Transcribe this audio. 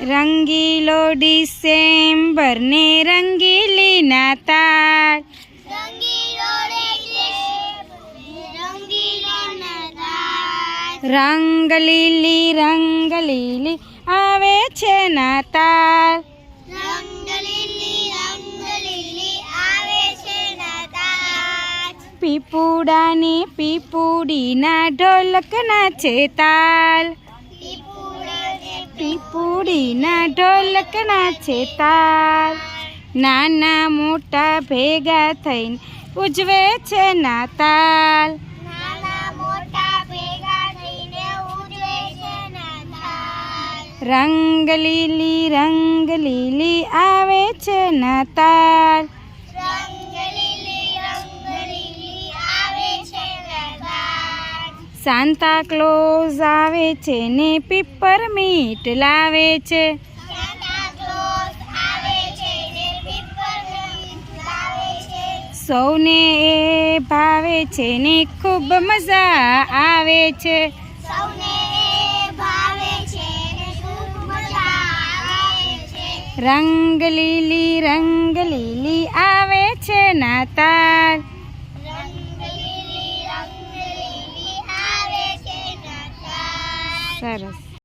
રંગીલો December ને રંગીલી રંગીલો રંગ લીલી રંગ લીલી આવે છે નદાર પીપુડાની પીપુડીના ઢોલકના છે તાલ પીપુડીના ઢોલકના છે તાર નાના મોટા ભેગા થઈને ઉજવે છે નાતાલ. નાના મોટા ભેગા થઈને ઉજવે છે નાતાલ. રંગ લીલી રંગ લીલી આવે છે નાતાલ. સાન્તા ક્લોઝ આવે છે ને પીપર મીટ લાવે છે. સાન્તા ક્લોઝ આવે છે ને પીપરમિન્ટ લાવે છે. સૌને એ ભાવે છે ને ખૂબ મજા આવે છે. સૌને એ ભાવે છે ને ખૂબ મજા આવે છે. રંગ લીલી રંગ લીલી આવે છે નાતાલ. સરસ.